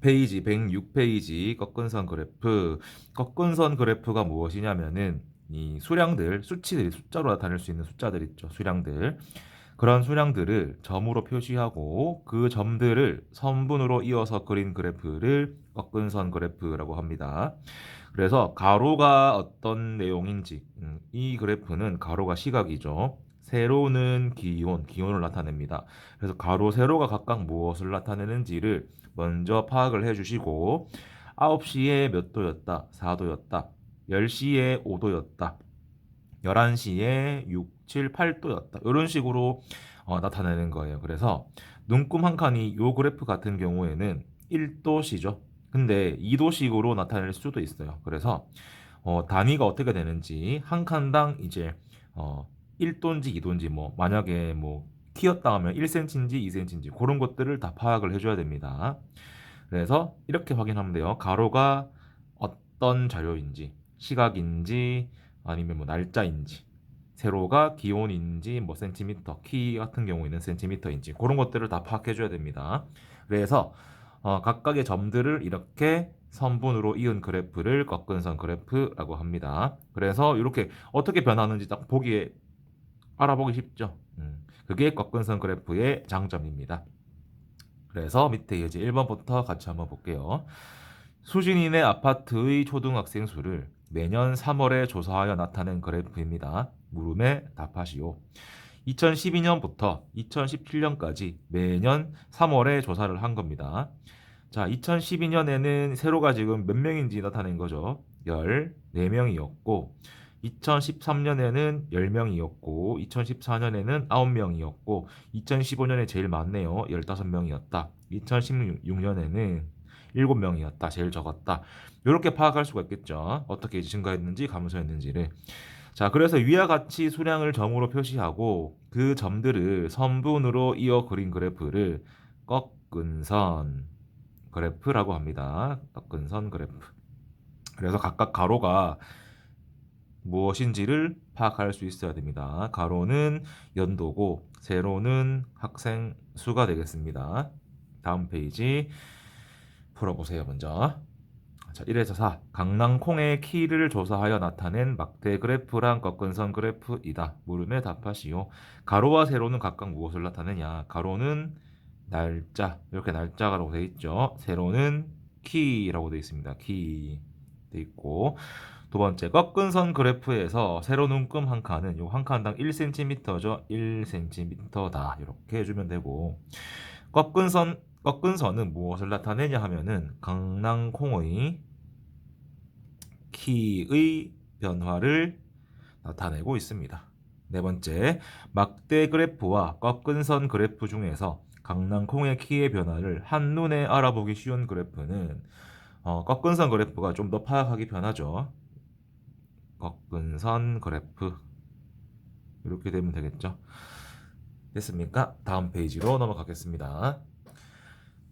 페이지 106페이지 꺾은선 그래프. 꺾은선 그래프가 무엇이냐면은 이 수량들, 수치들이 숫자로 나타낼 수 있는 숫자들 있죠. 수량들. 그런 수량들을 점으로 표시하고 그 점들을 선분으로 이어서 그린 그래프를 꺾은선 그래프라고 합니다. 그래서 가로가 어떤 내용인지 음, 이 그래프는 가로가 시각이죠. 세로는 기온, 기온을 나타냅니다. 그래서 가로, 세로가 각각 무엇을 나타내는지를 먼저 파악을 해주시고 9시에 몇 도였다, 4도였다, 10시에 5도였다, 11시에 6, 7, 8도였다. 이런 식으로 어, 나타내는 거예요. 그래서 눈금 한 칸이 요 그래프 같은 경우에는 1도시죠. 근데 2도식으로 나타낼 수도 있어요. 그래서 어, 단위가 어떻게 되는지 한 칸당 이제 어, 1도인지 2도인지 뭐 만약에 뭐 키였다 하면 1cm인지 2cm인지 그런 것들을 다 파악을 해줘야 됩니다. 그래서 이렇게 확인하면 돼요. 가로가 어떤 자료인지 시각인지 아니면 뭐 날짜인지 세로가 기온인지 뭐 센티미터 키 같은 경우에는 센티미터인지 그런 것들을 다 파악해 줘야 됩니다. 그래서 어, 각각의 점들을 이렇게 선분으로 이은 그래프를 꺾은 선 그래프라고 합니다. 그래서 이렇게 어떻게 변하는지 딱 보기에 알아보기 쉽죠. 음, 그게 꺾은선 그래프의 장점입니다. 그래서 밑에 이제 1번부터 같이 한번 볼게요. 수진이네 아파트의 초등학생 수를 매년 3월에 조사하여 나타낸 그래프입니다. 물음에 답하시오. 2012년부터 2017년까지 매년 3월에 조사를 한 겁니다. 자, 2012년에는 세로가 지금 몇 명인지 나타낸 거죠. 14명이었고, 2013년에는 10명이었고, 2014년에는 9명이었고, 2015년에 제일 많네요. 15명이었다. 2016년에는 7명이었다. 제일 적었다. 이렇게 파악할 수가 있겠죠. 어떻게 증가했는지 감소했는지를. 자, 그래서 위와 같이 수량을 점으로 표시하고 그 점들을 선분으로 이어 그린 그래프를 꺾은 선 그래프라고 합니다. 꺾은 선 그래프. 그래서 각각 가로가 무엇인지를 파악할 수 있어야 됩니다. 가로는 연도고 세로는 학생 수가 되겠습니다. 다음 페이지 풀어보세요, 먼저. 자, 1에서 4. 강낭콩의 키를 조사하여 나타낸 막대 그래프랑 꺾은 선 그래프이다. 물음에 답하시오. 가로와 세로는 각각 무엇을 나타내냐? 가로는 날짜, 이렇게 날짜라고 되어 있죠. 세로는 키라고 되어 있습니다. 키 되어 있고. 두 번째, 꺾은 선 그래프에서 세로 눈금 한 칸은 요 한 칸당 1cm죠. 1cm다. 이렇게 해주면 되고. 꺾은 선 꺾은 선은 무엇을 나타내냐 하면은 강낭콩의 키의 변화를 나타내고 있습니다. 네 번째, 막대 그래프와 꺾은 선 그래프 중에서 강낭콩의 키의 변화를 한눈에 알아보기 쉬운 그래프는 어, 꺾은 선 그래프가 좀 더 파악하기 편하죠. 꺾은 선 그래프 이렇게 되면 되겠죠. 됐습니까? 다음 페이지로 넘어가겠습니다.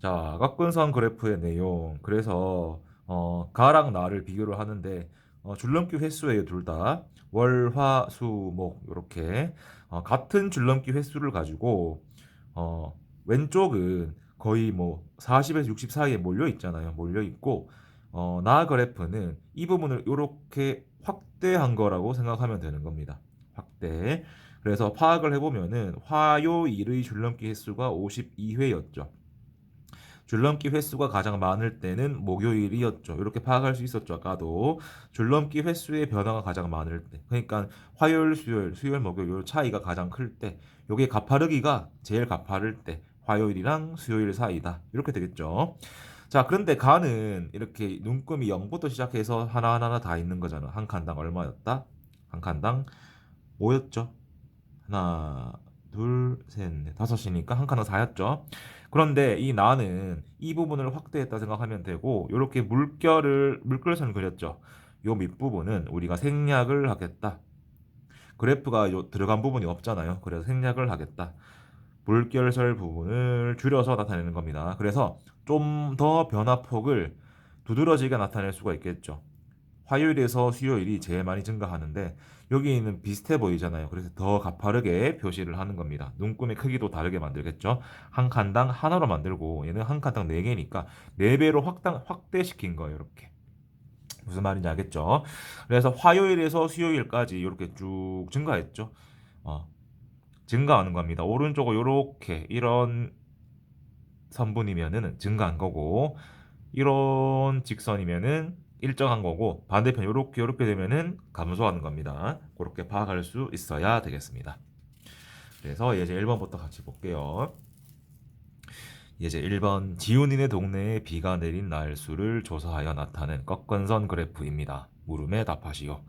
자, 꺾은 선 그래프의 내용. 그래서 어, 가랑 나를 비교를 하는데 어, 줄넘기 횟수예요, 둘 다. 월, 화, 수, 목 이렇게 어, 같은 줄넘기 횟수를 가지고 어, 왼쪽은 거의 뭐 40에서 60 사이에 몰려 있잖아요. 몰려 있고 어, 나 그래프는 이 부분을 이렇게 확대한 거라고 생각하면 되는 겁니다. 확대. 그래서 파악을 해보면은 화요일의 줄넘기 횟수가 52회였죠. 줄넘기 횟수가 가장 많을 때는 목요일이었죠. 이렇게 파악할 수 있었죠. 아까도 줄넘기 횟수의 변화가 가장 많을 때. 그러니까 화요일, 수요일, 수요일, 목요일 차이가 가장 클 때. 요게 가파르기가 제일 가파를 때. 화요일이랑 수요일 사이다. 이렇게 되겠죠. 자, 그런데 가는 이렇게 눈금이 0부터 시작해서 하나하나 다 있는 거잖아. 한 칸당 얼마였다? 한 칸당 5였죠. 하나, 둘, 셋, 넷, 다섯이니까 한 칸당 4였죠. 그런데 이 나는 이 부분을 확대했다 생각하면 되고 이렇게 물결을 물결선을 그렸죠. 요 밑부분은 우리가 생략을 하겠다. 그래프가 요 들어간 부분이 없잖아요. 그래서 생략을 하겠다. 물결설 부분을 줄여서 나타내는 겁니다. 그래서 좀 더 변화폭을 두드러지게 나타낼 수가 있겠죠. 화요일에서 수요일이 제일 많이 증가하는데 여기는 비슷해 보이잖아요. 그래서 더 가파르게 표시를 하는 겁니다. 눈금의 크기도 다르게 만들겠죠. 한 칸당 하나로 만들고 얘는 한 칸당 네 개니까 네 배로 확당, 확대시킨 거예요. 이렇게. 무슨 말인지 알겠죠? 그래서 화요일에서 수요일까지 이렇게 쭉 증가했죠. 어, 증가하는 겁니다. 오른쪽으로 이렇게 이런 선분이면은 증가한 거고 이런 직선이면은 일정한 거고 반대편 이렇게 이렇게 되면은 감소하는 겁니다. 그렇게 파악할 수 있어야 되겠습니다. 그래서 예제 1번부터 같이 볼게요. 예제 1번 지훈이네 동네에 비가 내린 날수를 조사하여 나타낸 꺾은선 그래프입니다. 물음에 답하시오.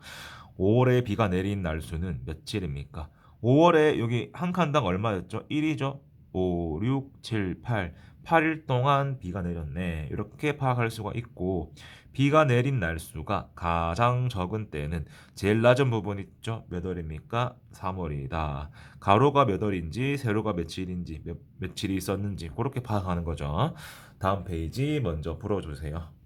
5월에 비가 내린 날수는 며칠입니까? 5월에 여기 한 칸당 얼마였죠? 1이죠? 5, 6, 7, 8. 8일 동안 비가 내렸네. 이렇게 파악할 수가 있고 비가 내린 날수가 가장 적은 때는 제일 낮은 부분 있죠? 몇 월입니까? 3월이다. 가로가 몇 월인지 세로가 며칠인지 몇, 며칠이 있었는지 그렇게 파악하는 거죠. 다음 페이지 먼저 풀어주세요.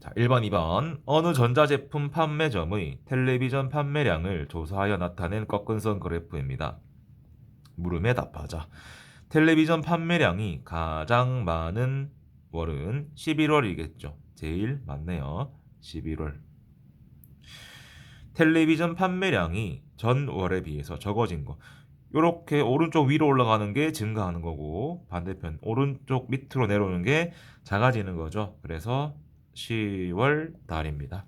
자, 1번, 2번. 어느 전자제품 판매점의 텔레비전 판매량을 조사하여 나타낸 꺾은선 그래프입니다. 물음에 답하자. 텔레비전 판매량이 가장 많은 월은 11월이겠죠. 제일 많네요. 11월. 텔레비전 판매량이 전월에 비해서 적어진 거. 이렇게 오른쪽 위로 올라가는 게 증가하는 거고 반대편 오른쪽 밑으로 내려오는 게 작아지는 거죠. 그래서 10월 달입니다.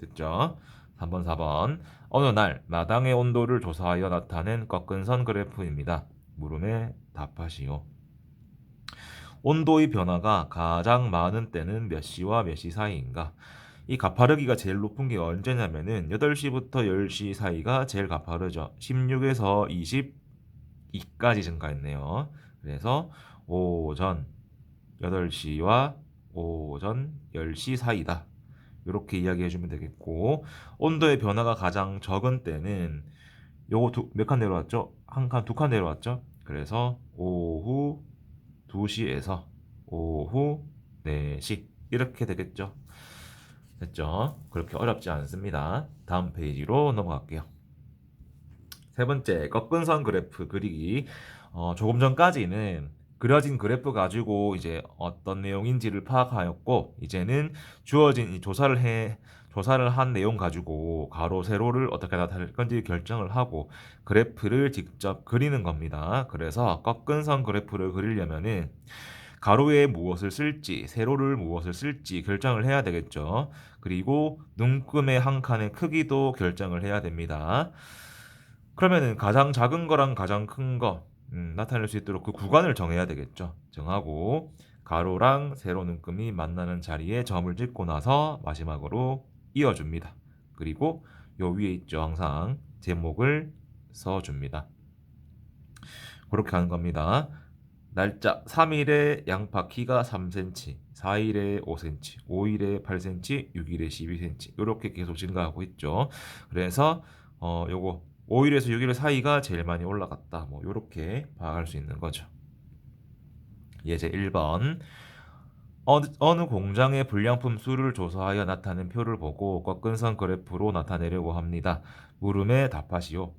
됐죠? 3번, 4번. 어느 날 마당의 온도를 조사하여 나타낸 꺾은 선 그래프입니다. 물음에 답하시오. 온도의 변화가 가장 많은 때는 몇 시와 몇 시 사이인가? 이 가파르기가 제일 높은 게 언제냐면은 8시부터 10시 사이가 제일 가파르죠. 16에서 22까지 증가했네요. 그래서 오전 8시와 오전 10시 사이다. 이렇게 이야기해 주면 되겠고 온도의 변화가 가장 적은 때는 요거 몇 칸 내려왔죠? 한 칸, 두 칸 내려왔죠? 그래서 오후 2시에서 오후 4시 이렇게 되겠죠. 됐죠? 그렇게 어렵지 않습니다. 다음 페이지로 넘어갈게요. 세 번째, 꺾은 선 그래프 그리기. 어, 조금 전까지는 그려진 그래프 가지고 이제 어떤 내용인지를 파악하였고, 이제는 주어진 이 조사를 해, 조사를 한 내용 가지고 가로, 세로를 어떻게 나타낼 건지 결정을 하고 그래프를 직접 그리는 겁니다. 그래서 꺾은 선 그래프를 그리려면은 가로에 무엇을 쓸지, 세로를 무엇을 쓸지 결정을 해야 되겠죠. 그리고 눈금의 한 칸의 크기도 결정을 해야 됩니다. 그러면은 가장 작은 거랑 가장 큰 거, 음, 나타낼 수 있도록 그 구간을 정해야 되겠죠. 정하고 가로랑 세로 눈금이 만나는 자리에 점을 찍고 나서 마지막으로 이어줍니다. 그리고 요 위에 있죠. 항상 제목을 써줍니다. 그렇게 하는 겁니다. 날짜 3일에 양파 키가 3cm, 4일에 5cm, 5일에 8cm, 6일에 12cm 이렇게 계속 증가하고 있죠. 그래서 어 요거 5일에서 6일 사이가 제일 많이 올라갔다. 뭐 이렇게 파악할 수 있는 거죠. 예제 1번 어느, 어느 공장의 불량품 수를 조사하여 나타낸 표를 보고 꺾은 선 그래프로 나타내려고 합니다. 물음에 답하시오.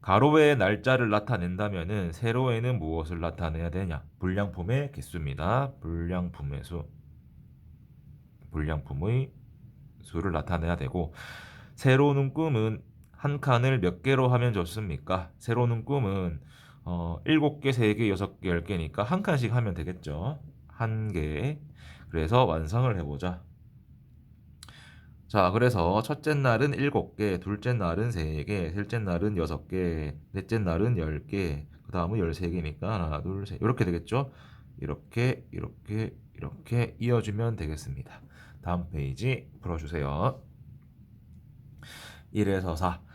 가로의 날짜를 나타낸다면은 세로에는 무엇을 나타내야 되냐? 불량품의 개수입니다. 불량품의 수. 불량품의 수를 나타내야 되고 세로는 꿈은 한 칸을 몇 개로 하면 좋습니까? 세로는 꿈은 어, 7개, 3개, 6개, 10개니까 한 칸씩 하면 되겠죠. 한 개. 그래서 완성을 해보자. 자, 그래서 첫째 날은 7개, 둘째 날은 3개, 셋째 날은 6개, 넷째 날은 10개, 그 다음은 13개니까 하나, 둘, 셋. 이렇게 되겠죠? 이렇게, 이렇게, 이렇게 이어주면 되겠습니다. 다음 페이지 풀어주세요. 1에서 4.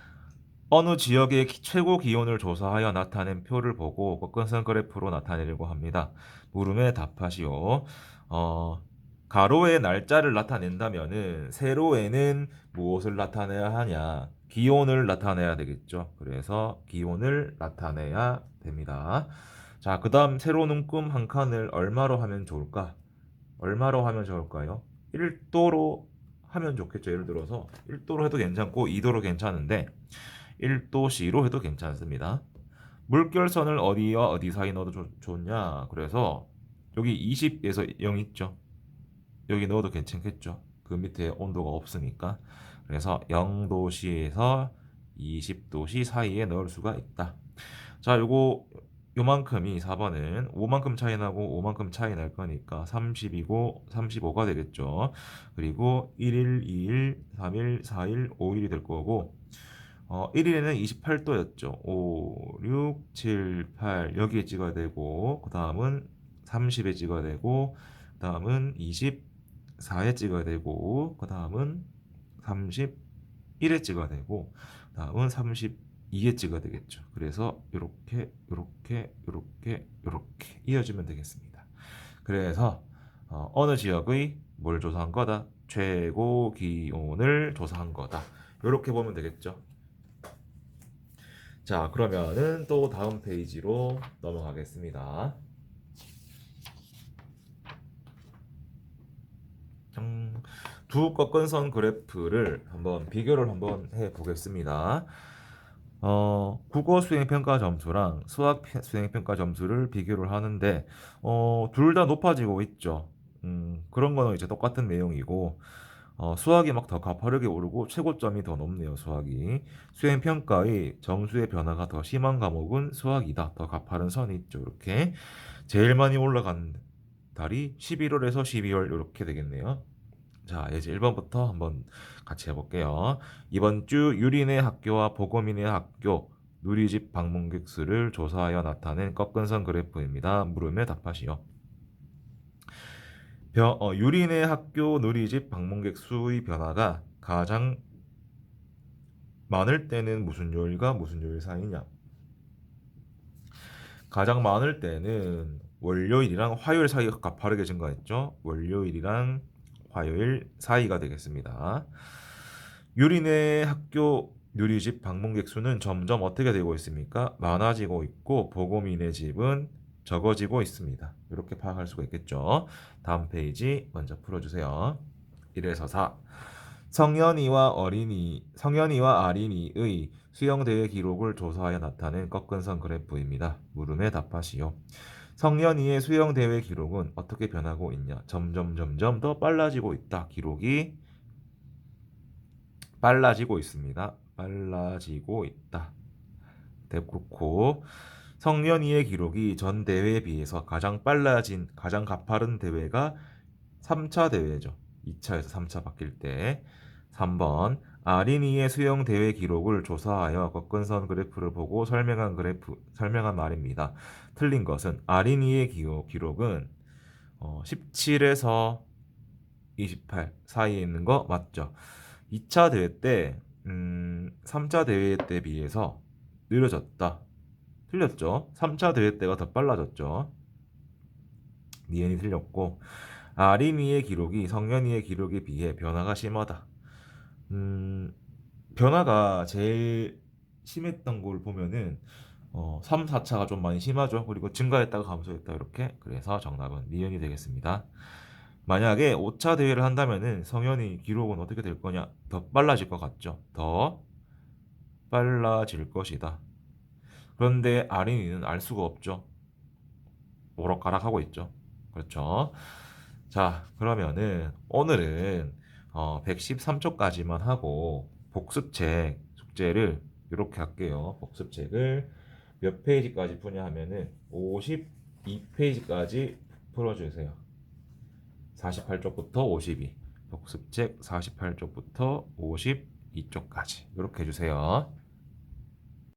어느 지역의 기- 최고 기온을 조사하여 나타낸 표를 보고 꺾은선 그래프로 나타내려고 합니다. 물음에 답하시오. 어, 가로의 날짜를 나타낸다면은 세로에는 무엇을 나타내야 하냐? 기온을 나타내야 되겠죠. 그래서 기온을 나타내야 됩니다. 자, 그 다음 세로 눈금 한 칸을 얼마로 하면 좋을까? 얼마로 하면 좋을까요? 1도로 하면 좋겠죠. 예를 들어서 1도로 해도 괜찮고 2도로 괜찮은데 1도씨로 해도 괜찮습니다. 물결선을 어디와 어디 사이 넣어도 좋, 좋냐? 그래서 여기 20에서 0 있죠. 여기 넣어도 괜찮겠죠. 그 밑에 온도가 없으니까. 그래서 0도씨에서 20도씨 사이에 넣을 수가 있다. 자, 요거 요만큼이 4번은 5만큼 차이 나고 5만큼 차이 날 거니까 30이고 35가 되겠죠. 그리고 1일, 2일, 3일, 4일, 5일이 될 거고 어, 1일에는 28도였죠. 5, 6, 7, 8 여기에 찍어야 되고 그 다음은 30에 찍어야 되고 그 다음은 24에 찍어야 되고 그 다음은 31에 찍어야 되고 그 다음은 32에 찍어야 되겠죠. 그래서 이렇게 이렇게 이렇게 이렇게 이어지면 되겠습니다. 그래서 어, 어느 지역의 뭘 조사한 거다? 최고 기온을 조사한 거다. 이렇게 보면 되겠죠. 자, 그러면은 또 다음 페이지로 넘어가겠습니다. 음, 두 꺾은 선 그래프를 한번 비교를 한번 해 보겠습니다. 어, 국어 수행 평가 점수랑 수학 피- 수행 평가 점수를 비교를 하는데 어, 둘 다 높아지고 있죠. 음, 그런 거는 이제 똑같은 내용이고 어, 수학이 막 더 가파르게 오르고 최고점이 더 높네요, 수학이. 수행 평가의 점수의 변화가 더 심한 과목은 수학이다. 더 가파른 선이 있죠, 이렇게. 제일 많이 올라간 달이 11월에서 12월 이렇게 되겠네요. 자, 이제 1번부터 한번 같이 해볼게요. 이번 주 유린의 학교와 보검인의 학교 누리집 방문객 수를 조사하여 나타낸 꺾은 선 그래프입니다. 물음에 답하시오. 벼- 어, 유린의 학교 누리집 방문객 수의 변화가 가장 많을 때는 무슨 요일과 무슨 요일 사이냐? 가장 많을 때는 월요일이랑 화요일 사이가 가파르게 증가했죠. 월요일이랑 화요일 사이가 되겠습니다. 유린의 학교 누리집 방문객 수는 점점 어떻게 되고 있습니까? 많아지고 있고 보고민의 집은 적어지고 있습니다. 이렇게 파악할 수가 있겠죠. 다음 페이지 먼저 풀어주세요. 1에서 4. 성현이와 어린이, 성현이와 아린이의 수영대회 기록을 조사하여 나타낸 꺾은선 그래프입니다. 물음에 답하시오. 성현이의 수영대회 기록은 어떻게 변하고 있냐? 점점 점점 더 빨라지고 있다. 기록이 빨라지고 있습니다. 빨라지고 있다. 네, 그렇고 성년이의 기록이 전 대회에 비해서 가장 빨라진 가장 가파른 대회가 3차 대회죠. 2차에서 3차 바뀔 때 3번 아린이의 수영 대회 기록을 조사하여 꺾은 선 그래프를 보고 설명한 그래프 설명한 말입니다. 틀린 것은 아린이의 기록, 기록은 어, 17에서 28 사이에 있는 거 맞죠? 2차 대회 때 음, 3차 대회 때 비해서 느려졌다. 틀렸죠? 3차 대회 때가 더 빨라졌죠. 니은이 틀렸고 아린이의 기록이 성현이의 기록에 비해 변화가 심하다. 음, 변화가 제일 심했던 걸 보면은 어, 3, 4차가 좀 많이 심하죠. 그리고 증가했다가 감소했다 이렇게. 그래서 정답은 니은이 되겠습니다. 만약에 5차 대회를 한다면은 성현이 기록은 어떻게 될 거냐? 더 빨라질 것 같죠. 더 빨라질 것이다. 그런데 아린이는 알 수가 없죠. 오락가락하고 있죠. 그렇죠. 자, 그러면은 오늘은 어, 113쪽까지만 하고 복습책 숙제를 이렇게 할게요. 복습책을 몇 페이지까지 푸냐 하면은 52페이지까지 풀어주세요. 48쪽부터 52. 복습책 48쪽부터 52쪽까지 이렇게 해주세요.